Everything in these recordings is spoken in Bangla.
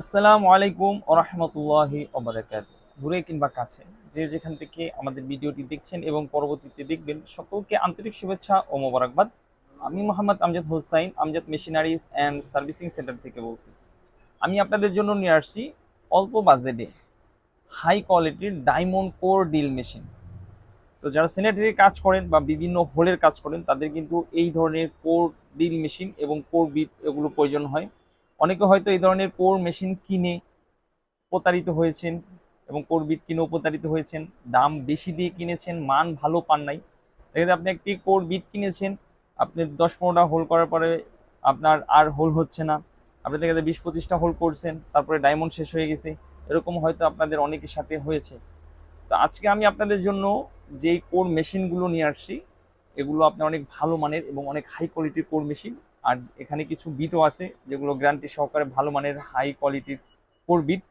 আসসালামু আলাইকুম ওরহমতুল্লাহি ওবরাকাত ঘুরে কিংবা কাছে, যে যেখান থেকে আমাদের ভিডিওটি দেখছেন এবং পরবর্তীতে দেখবেন, সকলকে আন্তরিক শুভেচ্ছা ও মোবারকবাদ। আমি Mohammad Amjad Hossain, Amjad machineries and servicing centre থেকে বলছি। আমি আপনাদের জন্য নিয়ে আসছি অল্প বাজেটে হাই কোয়ালিটির ডায়মন্ড কোর ডিল মেশিন। তো যারা স্যানিটারি কাজ করেন বা বিভিন্ন হোলের কাজ করেন, তাদের কিন্তু এই ধরনের কোর ডিল মেশিন এবং কোর বিট এগুলো প্রয়োজন হয়। অনেকে হয়তো এই ধরনের কোর মেশিন কিনে প্রতারিত হয়েছেন এবং কোর বিট কিনেও প্রতারিত হয়েছেন, দাম বেশি দিয়ে কিনেছেন, মান ভালো পান নাই। দেখেন আপনি একটি কোর বিট কিনেছেন, আপনি দশ পনেরোটা হোল করার পরে আপনার আর হোল হচ্ছে না। আপনি দেখা যায় বিশ পঁচিশটা হোল করছেন, তারপরে ডায়মন্ড শেষ হয়ে গেছে। এরকম হয়তো আপনাদের অনেকের সাথে হয়েছে। তো আজকে আমি আপনাদের জন্য যেই কোর মেশিনগুলো নিয়ে আসছি, এগুলো আপনার অনেক ভালো মানের এবং অনেক হাই কোয়ালিটির কোর মেশিন। আর এখানে কিছু বিটও আছে যেগুলো গ্যারান্টি সহকারে ভালো মানের হাই কোয়ালিটির কোর বিট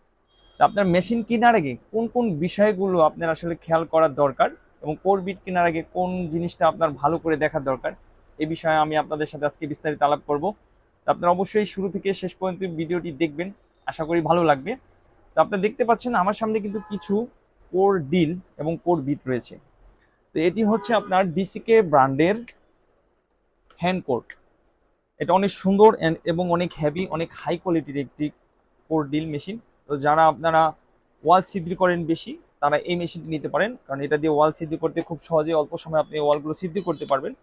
আপনার মেশিন কেনার আগে কোন কোন বিষয়গুলো আপনার আসলে খেয়াল করার দরকার এবং কোর বিট কেনার আগে কোন জিনিসটা আপনার ভালো করে দেখার দরকার এই বিষয়ে আমি আপনাদের সাথে আজকে বিস্তারিত আলাপ করব। তো আপনারা অবশ্যই শুরু থেকে শেষ পর্যন্ত ভিডিওটি দেখবেন, আশা করি ভালো লাগবে। তো আপনারা দেখতে পাচ্ছেন আমার সামনে কিন্তু কিছু কোর ডিল এবং কোর বিট রয়েছে। তো এটি হচ্ছে আপনার ডিসিকে ব্র্যান্ডের হ্যান্ড কোট এটা অনেক সুন্দর এবং অনেক হেভি অনেক হাই কোয়ালিটির একটি কোর ডিল মেশিন তো যারা আপনারা ওয়াল সিদ্ধি করেন বেশি, তারা এই মেশিনটি নিতে পারেন। কারণ এটা দিয়ে ওয়াল সিদ্ধি করতে খুব সহজে অল্প সময় আপনি ওয়ালগুলো সিদ্ধি করতে পারবেন।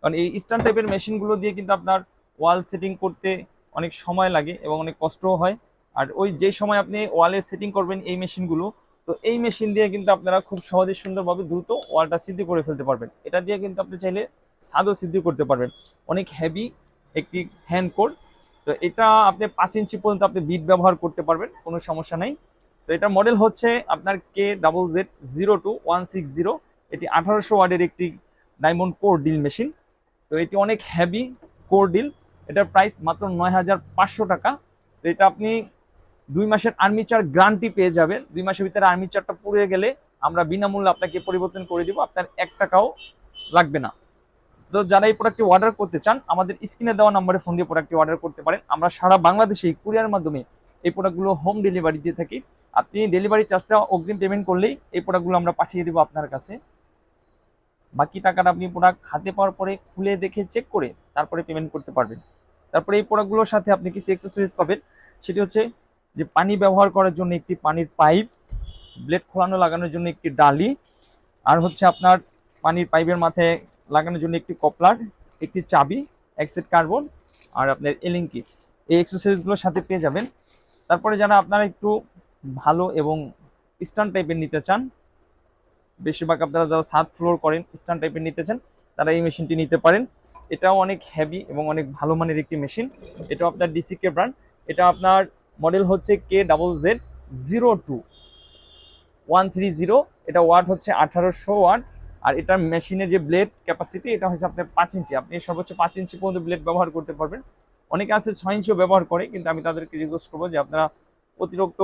কারণ এই স্ট্যান্ড টাইপের মেশিনগুলো দিয়ে কিন্তু আপনার ওয়াল সেটিং করতে অনেক সময় লাগে এবং অনেক কষ্টও হয়। আর ওই যে সময় আপনি ওয়ালে সেটিং করবেন এই মেশিনগুলো তো এই মেশিন দিয়ে কিন্তু আপনারা খুব সহজে সুন্দরভাবে দ্রুত ওয়ালটা সিদ্ধি করে ফেলতে পারবেন। এটা দিয়ে কিন্তু আপনি চাইলে ছাদও সিদ্ধি করতে পারবেন। অনেক হেভি একটি হ্যান্ড কোড তো এটা আপনি পাঁচ ইঞ্চি পর্যন্ত আপনি বিট ব্যবহার করতে পারবেন, কোনো সমস্যা নাই। তো এটা মডেল হচ্ছে আপনার K double Z zero two one six zero এটি আঠারোশো ওয়ার্ডের একটি ডায়মন্ড কোর ডিল মেশিন তো এটি অনেক হ্যাভি কোর ডিল এটার প্রাইস মাত্র নয় হাজার পাঁচশো টাকা। তো এটা আপনি দুই মাসের আর্মিচার গ্রান্টি পেয়ে যাবেন। দুই মাসের ভিতরে আর্মিচারটা পুড়ে গেলে আমরা বিনামূল্যে আপনাকে পরিবর্তন করে দিব। আপনার এক টাকাও লাগবে না। তো যারা এই প্রোডাক্টটি অর্ডার করতে চান, আমাদের স্ক্রিনে দেওয়া নম্বরে ফোন দিয়ে প্রোডাক্টটি অর্ডার করতে পারেন। আমরা সারা বাংলাদেশে কুরিয়ার মাধ্যমে এই প্রোডাক্টগুলো হোম ডেলিভারি দিয়ে থাকি। আপনি ডেলিভারি চার্জটা অগ্রিম পেমেন্ট করলেই এই প্রোডাক্টগুলো আমরা পাঠিয়ে দেবো আপনার কাছে। বাকি টাকাটা আপনি প্রোডাক্ট হাতে পাওয়ার পরে খুলে দেখে চেক করে তারপরে পেমেন্ট করতে পারবেন। তারপরে এই প্রোডাক্টগুলোর সাথে আপনি কিছু এক্সেসরিজ পাবেন। সেটি হচ্ছে যে পানি ব্যবহার করার জন্য একটি পানির পাইপ ব্লেড খোলানো লাগানোর জন্য একটি ডালি, আর হচ্ছে আপনার পানির পাইপের মাথায় লাগানোর জন্য একটি কপলার, একটি চাবি, এক সেট কার্বন আর আপনার এলিঙ্কি। এই এক্সারসাইজগুলোর সাথে পেয়ে যাবেন। তারপরে যারা আপনারা একটু ভালো এবং স্টান টাইপের নিতে চান, বেশিরভাগ আপনারা যারা সাত ফ্লোর করেন, স্টান টাইপের নিতে চান, তারা এই মেশিনটি নিতে পারেন। এটাও অনেক হেভি এবং অনেক ভালো মানের একটি মেশিন এটাও আপনার ডিসিকে ব্র্যান্ড এটা আপনার মডেল হচ্ছে K double Z zero two one three zero এটা ওয়াট হচ্ছে আঠারোশো ওয়াট আর এটার মেশিনে যে ব্লেড ক্যাপাসিটি এটা হচ্ছে আপনার পাঁচ ইঞ্চি। আপনি সর্বোচ্চ পাঁচ ইঞ্চি পর্যন্ত ব্লেড ব্যবহার করতে পারবেন। অনেকে আছে ছয় ইঞ্চিও ব্যবহার করে, কিন্তু আমি তাদেরকে রিকোয়েস্ট করব যে আপনারা অতিরিক্ত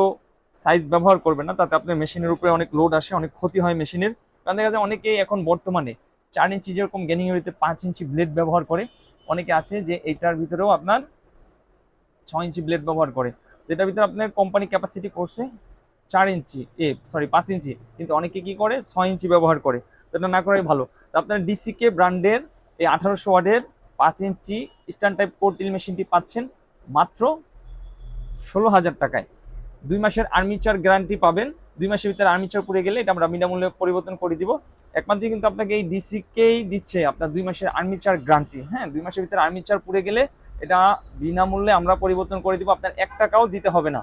সাইজ ব্যবহার করবেন না, তাতে আপনার মেশিনের উপরে অনেক লোড আসে, অনেক ক্ষতি হয় মেশিনের কারণ দেখা যায় অনেকেই এখন বর্তমানে চার ইঞ্চি যেরকম গেনিং এরিতে পাঁচ ইঞ্চি ব্লেড ব্যবহার করে, অনেকে আছে যে এইটার ভিতরেও আপনার ছয় ইঞ্চি ব্লেড ব্যবহার করে। যেটার ভিতরে আপনার কোম্পানি ক্যাপাসিটি করছে চার ইঞ্চি, এ সরি পাঁচ ইঞ্চি। কিন্তু অনেকে কি করে? ছয় ইঞ্চি ব্যবহার করে। এটা না করাই ভালো। তো আপনার ডিসিকে ব্র্যান্ডের এই আঠারোশো ওয়ার্ডের পাঁচ ইঞ্চি স্ট্যান্ড টাইপ কোর্টিল মেশিনটি পাচ্ছেন মাত্র ষোলো হাজার টাকায়। দুই মাসের আর্মিচার গ্যারান্টি পাবেন। দুই মাসের ভিতরে আর্মিচার পুড়ে গেলে এটা আমরা বিনামূল্যে পরিবর্তন করে দিব। একমাত্র কিন্তু আপনাকে এই ডিসিকেই দিচ্ছে আপনার দুই মাসের আর্মিচার গ্যারান্টি হ্যাঁ দুই মাসের ভিতরে আর্মিচার পুড়ে গেলে এটা বিনামূল্যে আমরা পরিবর্তন করে দিব, আপনার এক টাকাও দিতে হবে না।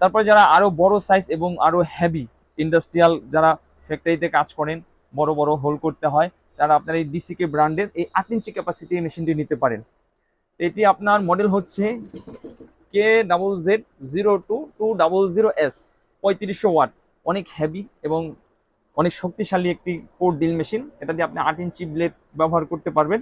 তারপরে যারা আরও বড় সাইজ এবং আরও হেভি ইন্ডাস্ট্রিয়াল যারা ফ্যাক্টরিতে কাজ করেন বড় বড় হোল করতে হয়। তারা আপনার এই ডিসিকে ব্র্যান্ডের এই আট ইঞ্চি ক্যাপাসিটি মেশিনটি নিতে পারেন। এটি আপনার মডেল হচ্ছে K double Z zero two two double zero S পঁয়ত্রিশশো ওয়াট অনেক হেভি এবং অনেক শক্তিশালী একটি কোর ডিল মেশিন এটা দিয়ে আপনি আট ইঞ্চি ব্লেড ব্যবহার করতে পারবেন।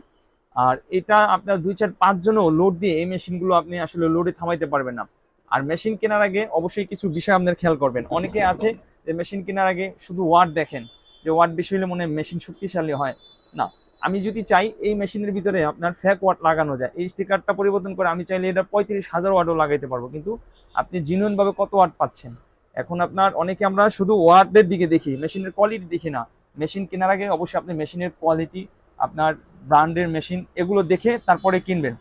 আর এটা আপনার দুই চার পাঁচ জনও লোড দিয়ে এই মেশিনগুলো আপনি আসলে লোডে থামাইতে পারবেন না। আর মেশিন কেনার আগে অবশ্যই কিছু বিষয় আপনার খেয়াল করবেন। অনেকে আছে যে মেশিন কেনার আগে শুধু ওয়াট দেখেন। যে ওয়াট বেশি হলে মনে মেশিন শক্তিশালী হয়। না, আমি যদি চাই এই মেশিনের ভিতরে আপনার ফ্যাক ওয়াট লাগানো যায়, এই স্টিকারটা পরিবর্তন করে আমি চাইলে এটা পঁয়ত্রিশ হাজার ওয়াটও লাগাইতে পারব। কিন্তু আপনি জিনুইন ভাবে কত ওয়াট পাচ্ছেন? এখন আপনার অনেকে আমরা শুধু ওয়াটের দিকে দেখি মেশিনের কোয়ালিটি দেখি না। মেশিন কেনার আগে অবশ্যই আপনি মেশিনের কোয়ালিটি আপনার ব্র্যান্ডের মেশিন এগুলো দেখে তারপরে কিনবেন।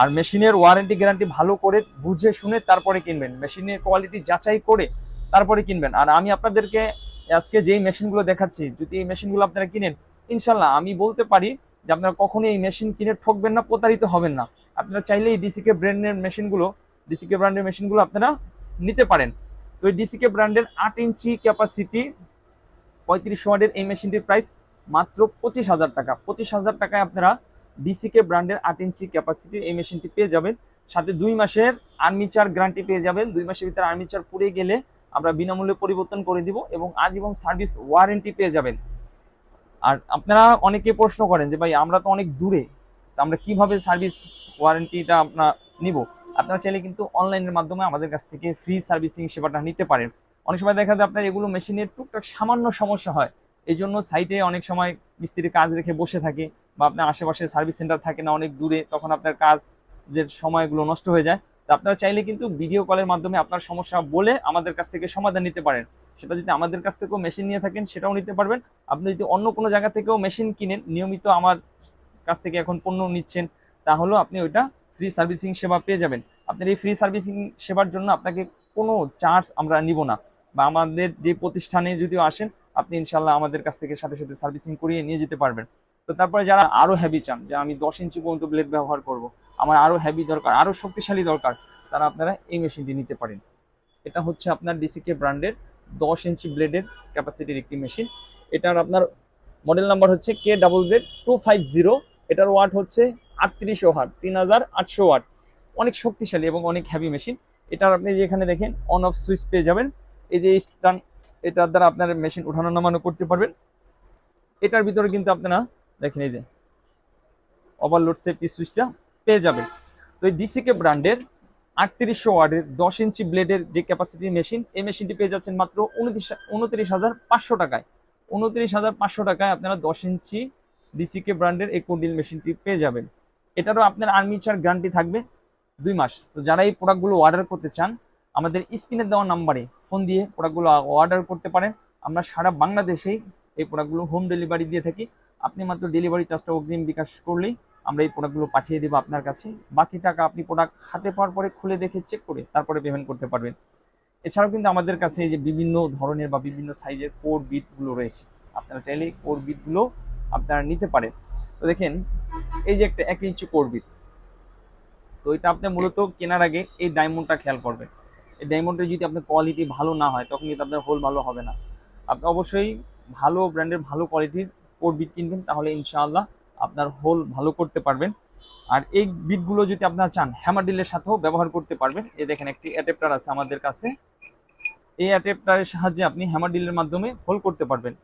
আর মেশিনের ওয়ারেন্টি গ্যারান্টি ভালো করে বুঝে শুনে তারপরে কিনবেন। মেশিনের কোয়ালিটি যাচাই করে তারপরে কিনবেন। আর আমি আপনাদেরকে আজকে যেই মেশিনগুলো দেখাচ্ছি, যদি এই মেশিনগুলো আপনারা কিনেন, ইনশাল্লাহ আমি বলতে পারি যে আপনারা কখনোই এই মেশিন কিনে ঠকবেন না, প্রতারিত হবেন না। আপনারা চাইলে এই ডিসিকে ব্র্যান্ডের মেশিনগুলো ডিসিকে ব্র্যান্ডের মেশিনগুলো আপনারা নিতে পারেন। তো এই ডিসিকে ব্র্যান্ডের আট ইঞ্চি ক্যাপাসিটি পঁয়ত্রিশ ওয়ার্ডের এই মেশিনটির প্রাইস মাত্র পঁচিশ হাজার টাকা। পঁচিশ হাজার টাকায় আপনারা ডিসিকে ব্র্যান্ডের আট ইঞ্চি ক্যাপাসিটির এই মেশিনটি পেয়ে যাবেন। সাথে দুই মাসের আর্মিচার গ্যারান্টি পেয়ে যাবেন। দুই মাসের ভিতরে আর্মিচার পুড়ে গেলে আমরা বিনামূল্যে পরিবর্তন করে দিব এবং আজীবন সার্ভিস ওয়ারেন্টি পেয়ে যাবেন। আর আপনারা অনেকে প্রশ্ন করেন যে, ভাই, আমরা তো অনেক দূরে, তো আমরা কীভাবে সার্ভিস ওয়ারেন্টিটা আপনার নিব? আপনারা চাইলে কিন্তু অনলাইনের মাধ্যমে আমাদের কাছ থেকে ফ্রি সার্ভিসিং সেবাটা নিতে পারেন। অনেক সময় দেখা যায় আপনার এগুলো মেশিনের টুকটাক সামান্য সমস্যা হয় এই জন্য সাইটে অনেক সময় মিস্ত্রি কাজ রেখে বসে থাকে বা আপনার আশেপাশে সার্ভিস সেন্টার থাকে না অনেক দূরে, তখন আপনার কাজ যে সময়গুলো নষ্ট হয়ে যায়। আপনারা চাইলে কিন্তু ভিডিও কলের মাধ্যমে আপনার সমস্যা বলে আমাদের কাছ থেকে সমাধান নিতে পারেন। সেটা যদি আমাদের কাছ থেকেও মেশিন নিয়ে থাকেন, সেটাও নিতে পারবেন। আপনি যদি অন্য কোনো জায়গা থেকেও মেশিন কিনেন, নিয়মিত আমার কাছ থেকে এখন পণ্য নিচ্ছেন, তাহলেও আপনি ওইটা ফ্রি সার্ভিসিং সেবা পেয়ে যাবেন। আপনার এই ফ্রি সার্ভিসিং সেবার জন্য আপনাকে কোনো চার্জ আমরা নিব না। বা আমাদের যে প্রতিষ্ঠানে যদিও আসেন, আপনি ইনশাল্লাহ আমাদের কাছ থেকে সাথে সাথে সার্ভিসিং করিয়ে নিয়ে যেতে পারবেন। তো তারপরে যারা আরও হ্যাভি চান, যে আমি দশ ইঞ্চি পর্যন্ত ব্লেড ব্যবহার করব আমার আরও হ্যাভি দরকার আরও শক্তিশালী দরকার, তারা আপনারা এই মেশিনটি নিতে পারেন। এটা হচ্ছে আপনার ডিসিকে ব্র্যান্ডের দশ ইঞ্চি ব্লেডের ক্যাপাসিটির একটি মেশিন এটার আপনার মডেল নাম্বার হচ্ছে K double Z two five zero এটার ওয়াট হচ্ছে আটত্রিশশো ওয়াট তিন হাজার আটশো ওয়াট অনেক শক্তিশালী এবং অনেক হ্যাভি মেশিন এটার আপনি যে এখানে দেখেন অন অফ সুইচ পেয়ে যাবেন। এই যে স্টান, এটার দ্বারা আপনার মেশিন উঠানো নামানো করতে পারবেন। এটার ভিতরে কিন্তু আপনারা দেখেন এই যে ওভারলোড সেফটি সুইচটা পেয়ে যাবেন। তো এই ডিসিকে ব্র্যান্ডের আটত্রিশশো ওয়ার্ডের দশ ইঞ্চি ব্লেডের যে ক্যাপাসিটি মেশিন এই মেশিনটি পেয়ে যাচ্ছেন মাত্র উনত্রিশ হাজার পাঁচশো টাকায়। উনত্রিশ হাজার পাঁচশো টাকায় আপনারা দশ ইঞ্চি ডিসিকে ব্র্যান্ডের এই কোডিল মেশিনটি পেয়ে যাবেন। এটারও আপনার আর্মিচার গ্যারান্টি থাকবে দুই মাস। তো যারা এই প্রোডাক্টগুলো অর্ডার করতে চান, আমাদের স্ক্রিনে দেওয়া নাম্বারে ফোন দিয়ে প্রোডাক্টগুলো অর্ডার করতে পারেন। আমরা সারা বাংলাদেশেই এই প্রোডাক্টগুলো হোম ডেলিভারি দিয়ে থাকি। আপনি মাত্র ডেলিভারি চার্জটা অগ্রিম বিকাশ করলেই আমরা এই প্রোডাক্টগুলো পাঠিয়ে দেবো আপনার কাছে। বাকি টাকা আপনি প্রোডাক্ট হাতে পাওয়ার পরে খুলে দেখে চেক করে তারপরে পেমেন্ট করতে পারবেন। এছাড়াও কিন্তু আমাদের কাছে যে বিভিন্ন ধরনের বা বিভিন্ন সাইজের কোর বিটগুলো রয়েছে। আপনারা চাইলে কোর বিটগুলো আপনারা নিতে পারেন। তো দেখেন, এই যে একটা এক ইঞ্চি কোর বিট তো এটা আপনি মূলত কেনার আগে এই ডায়মন্ডটা খেয়াল করবেন। এই ডায়মন্ডের যদি আপনার কোয়ালিটি ভালো না হয়, তখন কিন্তু আপনার হোল ভালো হবে না। আপনি অবশ্যই ভালো ব্র্যান্ডের ভালো কোয়ালিটির কোর বিট কিনবেন, তাহলে ইনশাআল্লাহ আপনার হোল ভালো করতে পারবেন। আর এই বিটগুলো যদি আপনারা চান হ্যামার ডিলের সাথেও ব্যবহার করতে পারবেন। এ দেখেন, একটি অ্যাডাপ্টার আছে আমাদের কাছে। এই অ্যাডাপ্টারের সাহায্যে আপনি হ্যামার ডিলের মাধ্যমে হোল করতে পারবেন।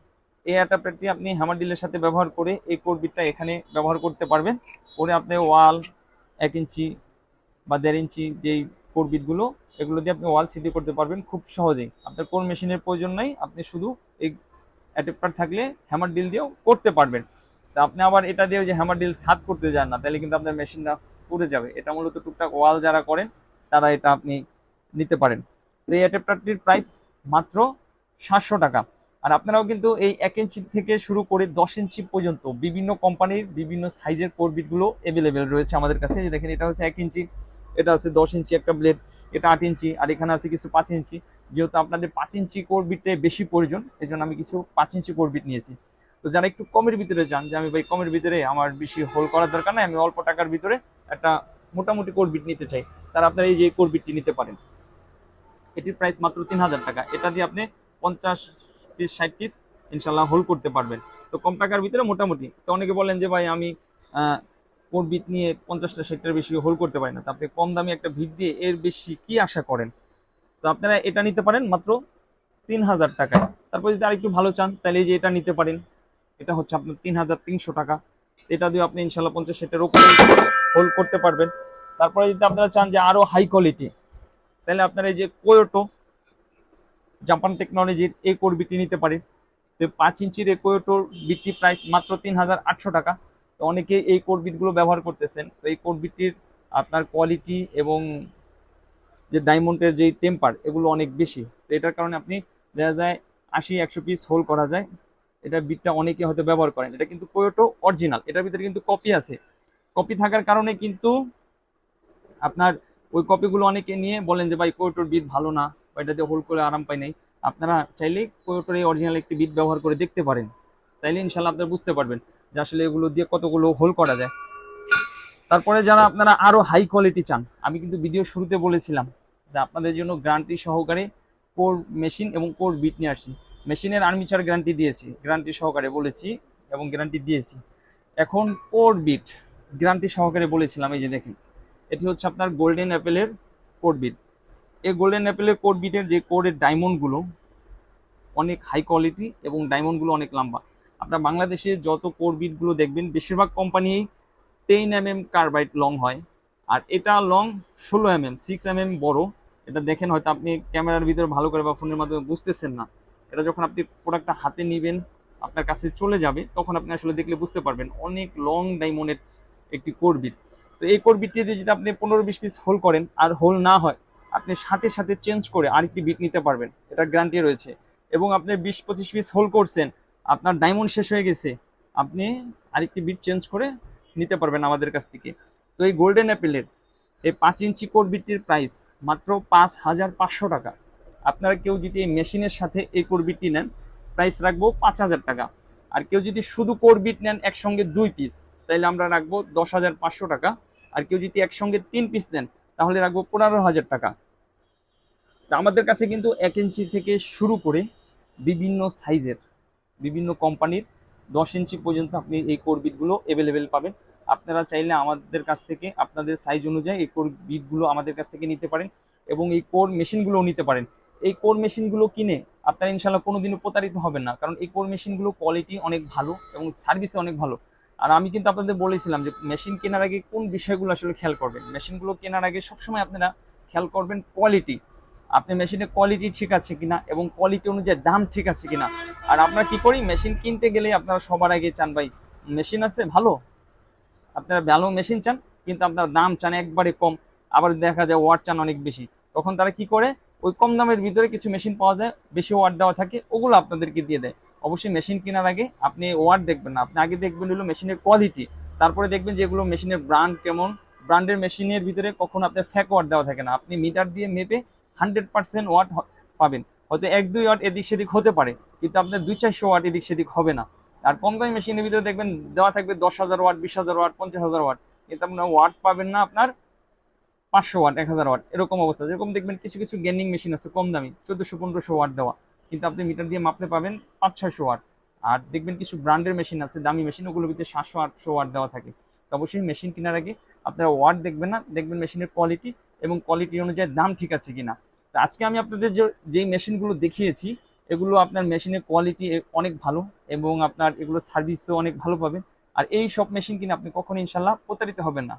এই অ্যাডাপ্টারটি আপনি হ্যামার ডিলের সাথে ব্যবহার করে এই কোর বিটটা এখানে ব্যবহার করতে পারবেন। করে আপনি ওয়াল এক ইঞ্চি বা দেড় ইঞ্চি যেই কোর বিটগুলো এগুলো দিয়ে আপনি ওয়াল সিদ্ধি করতে পারবেন খুব সহজেই। আপনার কোর মেশিনের প্রয়োজন নাই, আপনি শুধু এই অ্যাডাপ্টার থাকলে হ্যামার ডিল দিয়েও করতে পারবেন। তা আপনি আবার এটা দিয়ে যে হ্যামার ডিল সাত করতে যান না, তাহলে কিন্তু আপনার মেশিনটা পুড়ে যাবে। এটা মূলত টুকটাক ওয়াল যারা করেন, তারা এটা আপনি নিতে পারেন। তো এই অ্যাডাপ্টারটির প্রাইস মাত্র সাতশো টাকা। আর আপনারাও কিন্তু এই এক ইঞ্চি থেকে শুরু করে দশ ইঞ্চি পর্যন্ত বিভিন্ন কোম্পানির বিভিন্ন সাইজের কোরবিটগুলো অ্যাভেলেবেল রয়েছে আমাদের কাছে। যে দেখেন, এটা হচ্ছে এক ইঞ্চি এটা আছে দশ ইঞ্চি একটা ব্লেড এটা আট ইঞ্চি আর এখানে আছে কিছু পাঁচ ইঞ্চি যেহেতু আপনাদের পাঁচ ইঞ্চি কোরবিটে বেশি প্রয়োজন এই আমি কিছু পাঁচ ইঞ্চি কোরবিট নিয়েছি। তো যারা একটু কমের ভিতরে চান যে আমি ভাই কমের ভিতরে আমার বেশি হোল করার দরকার নাই, আমি অল্প টাকার ভিতরে একটা মোটামুটি কোরবিট নিতে চাই। তারা আপনারা এই যে কোরবিটটি নিতে পারেন। এটির প্রাইস মাত্র তিন হাজার টাকা। এটা দিয়ে আপনি পঞ্চাশ পিস ষাট পিস ইনশাল্লাহ হোল করতে পারবেন। তো কম টাকার ভিতরে মোটামুটি। তো অনেকে বলেন যে, ভাই, আমি কোর বিট নিয়ে পঞ্চাশটা, ষাটটার বেশি হোল করতে পারি না। তো আপনি কম দামি একটা ভিট দিয়ে এর বেশি কি আশা করেন? তো আপনারা এটা নিতে পারেন মাত্র তিন হাজার টাকায়। তারপর যদি আরেকটু ভালো চান, তাহলে এই যে এটা নিতে পারেন। এটা হচ্ছে আপনার তিন হাজার তিনশো টাকা। এটা দিয়ে আপনি ইনশাল্লাহ পঞ্চাশ ষাটের উপরে হোল করতে পারবেন। তারপরে যদি আপনারা চান যে আরও হাই কোয়ালিটি তাহলে আপনারা এই যে কোয়োটো জাপান টেকনোলজির এই কোর বিটি নিতে পারেন। তো পাঁচ ইঞ্চির এই কোয়োটোর বিটি প্রাইস মাত্র তিন হাজার আটশো টাকা। তো অনেকে এই কোড বিটগুলো ব্যবহার করতেছেন। তো এই কোড বিটটির আপনার কোয়ালিটি এবং যে ডায়মন্ডের যে টেম্পার এগুলো অনেক বেশি। তো এটার কারণে আপনি দেখা যায় আশি, একশো পিস হোল করা যায়। এটা বিটটা অনেকে হয়তো ব্যবহার করেন। এটা কিন্তু কোয়োটো অরিজিনাল এটার ভিতরে কিন্তু কপি আছে। কপি থাকার কারণে কিন্তু আপনার ওই কপিগুলো অনেকে নিয়ে বলেন যে, ভাই কোয়োটোর বিট ভালো না বা এটাতে হোল করে আরাম পাই নাই। আপনারা চাইলে কোয়োটোর এই অরিজিনাল একটি বিট ব্যবহার করে দেখতে পারেন। তাইলে ইনশাল্লাহ আপনারা বুঝতে পারবেন যে আসলে এগুলো দিয়ে কতগুলো হোল করা যায়। তারপরে যারা আপনারা আরও হাই কোয়ালিটি চান, আমি কিন্তু ভিডিও শুরুতে বলেছিলাম যে, আপনাদের জন্য গ্রান্টি সহকারে কোর মেশিন এবং কোর বিট নিয়ে আসছি। মেশিনের আর্মিচার গ্যারান্টি দিয়েছি গ্যারান্টি সহকারে বলেছি এবং গ্যারান্টি দিয়েছি। এখন কোর বিট গ্যারান্টি সহকারে বলেছিলাম, এই যে দেখেন, এটি হচ্ছে আপনার গোল্ডেন অ্যাপেলের কোড বিট এই গোল্ডেন অ্যাপেলের কোড বিটের যে কোডের ডায়মন্ডগুলো অনেক হাই কোয়ালিটি এবং ডায়মন্ডগুলো অনেক লম্বা। আপনার বাংলাদেশে যত কোর বিটগুলো দেখবেন, বেশিরভাগ company ten M M carbide long হয়, আর এটা লং ষোলো M M six M M বড়। এটা দেখেন হয়তো আপনি ক্যামেরার ভিতরে ভালো করে বা ফোনের মাধ্যমে বুঝতেছেন না। এটা যখন আপনি প্রোডাক্টটা হাতে নেবেন, আপনার কাছে চলে যাবে, তখন আপনি আসলে দেখলে বুঝতে পারবেন অনেক লং ডায়মন্ডের একটি কোর বিট তো এই কোর দিয়ে যদি আপনি পনেরো বিশ পিস হোল করেন, আর হোল না হয়, আপনি সাথে সাথে চেঞ্জ করে আরেকটি বিট নিতে পারবেন। এটা গ্যারান্টি রয়েছে। এবং আপনি বিশ পঁচিশ পিস হোল করছেন, আপনার ডায়মন্ড শেষ হয়ে গেছে, আপনি আরেকটি বিট চেঞ্জ করে নিতে পারবেন আমাদের কাছ থেকে। তো এই গোল্ডেন অ্যাপেলের এই পাঁচ ইঞ্চি কোর বিটটির প্রাইস মাত্র পাঁচ হাজার পাঁচশো টাকা। আপনারা কেউ যদি এই মেশিনের সাথে এই কোর বিটটি নেন প্রাইস রাখব পাঁচ হাজার টাকা। আর কেউ যদি শুধু কোর বিট নেন, একসঙ্গে দুই পিস তাহলে আমরা রাখব দশ হাজার পাঁচশো টাকা। আর কেউ যদি একসঙ্গে তিন পিস নেন, তাহলে রাখব পনেরো হাজার টাকা। তা আমাদের কাছে কিন্তু এক ইঞ্চি থেকে শুরু করে বিভিন্ন সাইজের, বিভিন্ন কোম্পানির দশ ইঞ্চি পর্যন্ত আপনি এই কোর বিটগুলো অ্যাভেলেবেল পাবেন। আপনারা চাইলে আমাদের কাছ থেকে, আপনাদের সাইজ অনুযায়ী এই কোর বিটগুলো আমাদের কাছ থেকে নিতে পারেন এবং এই কোর মেশিনগুলোও নিতে পারেন। এই কোর মেশিনগুলো কিনে আপনারা ইনশাল্লাহ কোনোদিনও প্রতারিত হবেন না। কারণ এই কোর মেশিনগুলো কোয়ালিটি অনেক ভালো এবং সার্ভিসে অনেক ভালো। আর আমি কিন্তু আপনাদের বলেছিলাম যে মেশিন কেনার আগে কোন বিষয়গুলো আসলে খেয়াল করবেন? মেশিনগুলো কেনার আগে সবসময় আপনারা খেয়াল করবেন কোয়ালিটি আপনি মেশিনের কোয়ালিটি ঠিক আছে কিনা এবং কোয়ালিটি অনুযায়ী দাম ঠিক আছে কিনা? আর আপনারা কি করি? মেশিন কিনতে গেলে আপনারা সবার আগে চান, ভাই মেশিন আছে, ভালো? আপনারা ভালো মেশিন চান, কিন্তু আপনার দাম চান একবারে কম। আবার দেখা যায়, ওয়াট চান অনেক বেশি। তখন তারা কি করে? ওই কম দামের ভিতরে কিছু মেশিন পাওয়া যায়, বেশি ওয়াট দেওয়া থাকে, ওগুলো আপনাদেরকে দিয়ে দেয়। অবশ্যই মেশিন কেনার আগে আপনি ওয়াট দেখবেন না। আপনি আগে দেখবেন হলো মেশিনের কোয়ালিটি তারপরে দেখবেন যে এগুলো মেশিনের ব্র্যান্ড কেমন। ব্র্যান্ডের মেশিনের ভিতরে কখনো আপনার ফ্যাক ওয়াট দেওয়া থাকে না। আপনি মিটার দিয়ে মেপে হান্ড্রেড পার্সেন্ট ওয়াট পাবেন। হয়তো এক, দুই ওয়াট এদিক সেদিক হতে পারে, কিন্তু আপনার দুই, চারশো ওয়াট এদিক সেদিক হবে না। আর কম দামি মেশিনের ভিতরে দেখবেন দেওয়া থাকবে দশ হাজার ওয়াট বিশ হাজার ওয়াট পঞ্চাশ হাজার ওয়াট কিন্তু আপনার ওয়াট পাবেন না আপনার পাঁচশো ওয়াট, এক হাজার ওয়াট, এরকম অবস্থা। যেরকম দেখবেন কিছু কিছু গেমিং মেশিন আছে কম দামি, চোদ্দোশো, পনেরোশো ওয়াট দেওয়া। কিন্তু আপনি মিটার দিয়ে মাপতে পাবেন পাঁচ, ছয়শো ওয়াট। আর দেখবেন কিছু ব্র্যান্ডের মেশিন আছে, দামি মেশিন, ওগুলোর ভিতরে সাতশো, আটশো ওয়াট দেওয়া থাকে। তো অবশ্যই মেশিন কেনার আগে আপনারা ওয়াট দেখবেন না, দেখবেন মেশিনের কোয়ালিটি এবং কোয়ালিটি অনুযায়ী দাম ঠিক আছে কিনা। তো আজকে আমি আপনাদের যে, যেই মেশিনগুলো দেখিয়েছি, এগুলো আপনার মেশিনের কোয়ালিটি অনেক ভালো এবং আপনার এগুলো সার্ভিসও অনেক ভালো পাবেন। আর এই সব মেশিন কিনে আপনি কখনো ইনশাল্লাহ প্রতারিত হবেন না।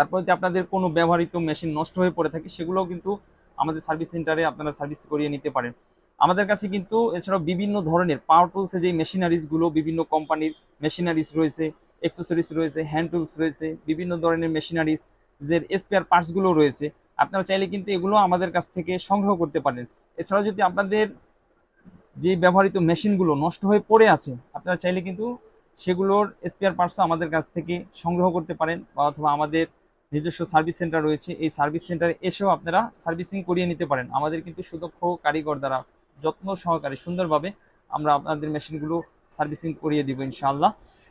তারপর যদি আপনাদের কোনো ব্যবহৃত মেশিন নষ্ট হয়ে পড়ে থাকে, সেগুলোও কিন্তু আমাদের সার্ভিস সেন্টারে আপনারা সার্ভিস করিয়ে নিতে পারেন। আমাদের কাছে কিন্তু এছাড়াও বিভিন্ন ধরনের পাওয়ার টুলসে যে মেশিনারিজগুলো বিভিন্ন কোম্পানির মেশিনারিজ রয়েছে এক্সেসরিজ রয়েছে হ্যান্ড টুলস রয়েছে, বিভিন্ন ধরনের মেশিনারিজ যে স্পেয়ার পার্টসগুলো রয়েছে, আপনারা চাইলে কিন্তু এগুলো আমাদের কাছ থেকে সংগ্রহ করতে পারেন। এছাড়াও যদি আপনাদের যে ব্যবহৃত মেশিনগুলো নষ্ট হয়ে পড়ে আছে, আপনারা চাইলে কিন্তু সেগুলোর স্পেয়ার পার্টসও আমাদের কাছ থেকে সংগ্রহ করতে পারেন, বা অথবা আমাদের নিজস্ব সার্ভিস সেন্টার রয়েছে। এই সার্ভিস সেন্টারে এসেও আপনারা সার্ভিসিং করিয়ে নিতে পারেন। আমাদের কিন্তু সুদক্ষ কারিগর দ্বারা যত্ন সহকারে, সুন্দরভাবে আমরা আপনাদের মেশিনগুলো সার্ভিসিং করিয়ে দিব ইনশাআল্লাহ।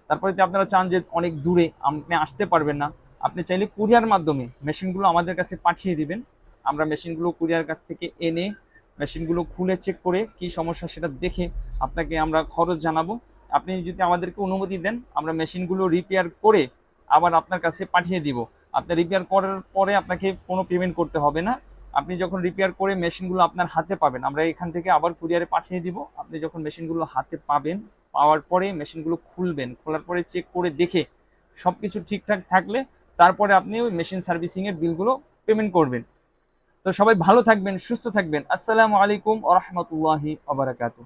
তারপরে যদি আপনারা চান যে অনেক দূরে আপনি আসতে পারবেন না, আপনি চাইলে কুরিয়ার মাধ্যমে মেশিনগুলো আমাদের কাছে পাঠিয়ে দিবেন। আমরা মেশিনগুলো কুরিয়ার কাছ থেকে এনে মেশিনগুলো খুলে চেক করে কি সমস্যা সেটা দেখে আপনাকে আমরা খরচ জানাব। আপনি যদি আমাদেরকে অনুমতি দেন, আমরা মেশিনগুলো রিপেয়ার করে আবার আপনার কাছে পাঠিয়ে দিব। আপনি রিপেয়ার করার পরে আপনাকে কোনো পেমেন্ট করতে হবে না। আপনি যখন রিপেয়ার করে মেশিনগুলো আপনার হাতে পাবেন, আমরা এখান থেকে আবার কুরিয়ারে পাঠিয়ে দিব। আপনি যখন মেশিনগুলো হাতে পাবেন, পাওয়ার পরে মেশিনগুলো খুলবেন, খোলার পরে চেক করে দেখে সব কিছু ঠিকঠাক থাকলে তারপরে আপনি ওই মেশিন সার্ভিসিংয়ের বিলগুলো পেমেন্ট করবেন। তো সবাই ভালো থাকবেন, সুস্থ থাকবেন। আসসালামু আলাইকুম আ রহমতুল্লাহি আবরাকাতু